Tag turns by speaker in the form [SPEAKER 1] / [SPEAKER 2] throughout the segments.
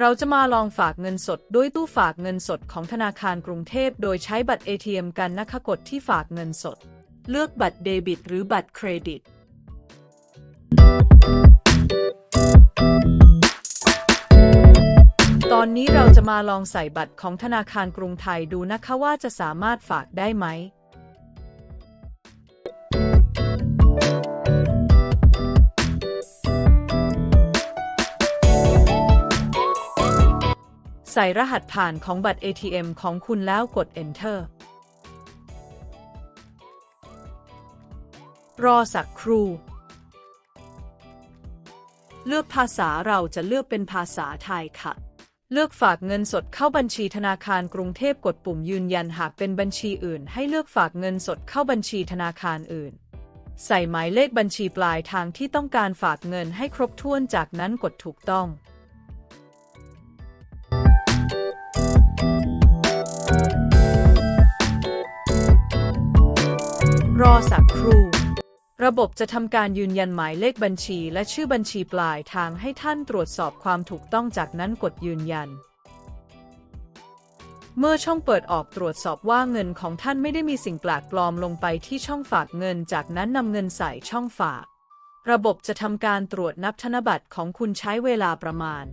[SPEAKER 1] เราจะมาลองฝากเงินสดด้วยตู้ฝากเงินสดของธนาคารกรุงเทพ โดยใช้บัตร ATM กันนะคะกดที่ฝากเงินสด เลือกบัตรเดบิต หรือบัตรเครดิต ตอนนี้เราจะมาลองใส่บัตรของธนาคารกรุงไทยดูนะคะว่าจะสามารถฝากได้ไหม ใส่รหัสผ่านของบัตร ATM ของคุณแล้วกด Enter รอสักครู่ เลือกภาษาเราจะเลือกเป็นภาษาไทยค่ะ เลือกฝากเงินสดเข้าบัญชีธนาคารกรุงเทพกดปุ่มยืนยันหากเป็นบัญชีอื่น ให้เลือกฝากเงินสดเข้าบัญชีธนาคารอื่น ใส่หมายเลขบัญชีปลายทางที่ต้องการฝากเงินให้ครบถ้วนจากนั้นกดถูกต้อง รอสักครู่ ระบบจะทำการยืนยันหมายเลขบัญชีและชื่อบัญชีปลายทางให้ท่านตรวจสอบความถูกต้องจากนั้นกดยืนยัน เมื่อช่องเปิดออกตรวจสอบว่าเงินของท่านไม่ได้มีสิ่งแปลกปลอมลงไปที่ช่องฝากเงิน จากนั้นนำเงินใส่ช่องฝาก ระบบจะทำการตรวจนับธนบัตรของคุณใช้เวลาประมาณ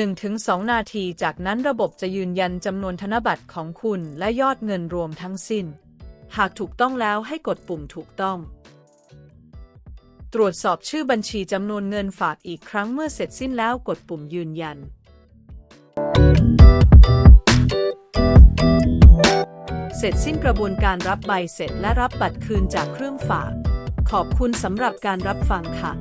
[SPEAKER 1] 1-2 นาที จากนั้นระบบจะยืนยันจำนวนธนบัตรของคุณและยอดเงินรวมทั้งสิ้น หากถูกต้องแล้วให้กดปุ่มถูกต้อง ตรวจสอบชื่อบัญชีจำนวนเงินฝากอีกครั้งเมื่อเสร็จสิ้นแล้วกดปุ่มยืนยัน เสร็จสิ้นกระบวนการรับใบเสร็จและรับบัตรคืนจากเครื่องฝาก ขอบคุณสำหรับการรับฟังค่ะ